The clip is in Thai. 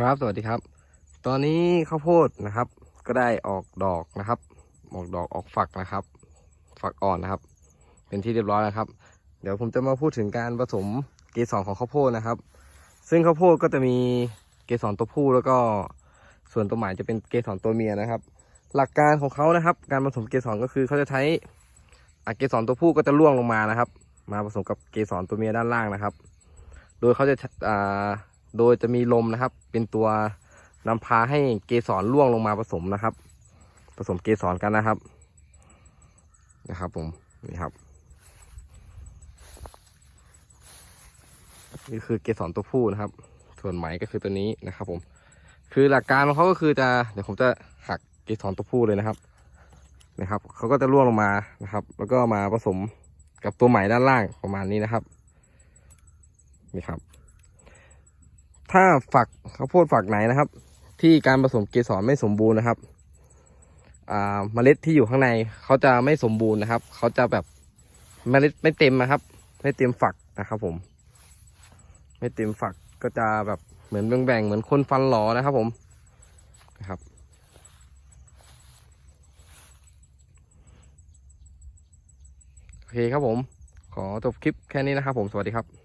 ครับสวัสดีครับ ตอนนี้ข้าวโพดนะครับ ก็ได้ออกดอกนะครับ ออกดอกออกฝักนะครับ ฝักอ่อนนะครับ เป็นที่เรียบร้อยแล้วครับ เดี๋ยวผมจะมาพูดถึงการผสมเกสรของข้าวโพดนะครับ ซึ่งข้าวโพดก็จะมีเกสรตัวผู้แล้วก็ส่วนตัวหมายจะเป็นเกสรตัวเมียนะครับ หลักการของเขานะครับ การผสมเกสรก็คือเขาจะใช้อเกสรตัวผู้ก็จะร่วงลงมานะครับ มาผสมกับเกสรตัวเมียด้านล่างนะครับ โดยเขาจะอ่า โดยจะมีลมนะครับ เป็นตัวนำพาให้เกสรล่วงลงมาผสมนะครับ ผสมเกสรกันนะครับ นะครับ ผมนี่ครับ นี่คือเกสรตัวผู้นะครับ ส่วนไหมก็คือตัวนี้นะครับ ผม คือหลักการของเขาก็คือจะเดี๋ยวผมจะหักเกสรตัวผู้เลยนะครับนะครับเขาก็จะล่วงลงมานะครับ แล้วก็มาผสมกับตัวไหมด้านล่างประมาณนี้นะครับ นี่ครับ ถ้าฝักข้าวโพดฝักไหนนะครับ ที่การผสมเกสรไม่สมบูรณ์นะครับเมล็ดที่อยู่ข้างในเขาจะไม่สมบูรณ์นะครับ เขาจะแบบเมล็ดไม่เต็มนะครับ ไม่เต็มฝักนะครับ ผม ไม่เต็มฝักก็จะแบบเหมือนแบ่งๆเหมือนคนฟันหลอนะครับ ผมนะครับ โอเคครับผม ขอจบคลิปแค่นี้นะครับผมสวัสดีครับ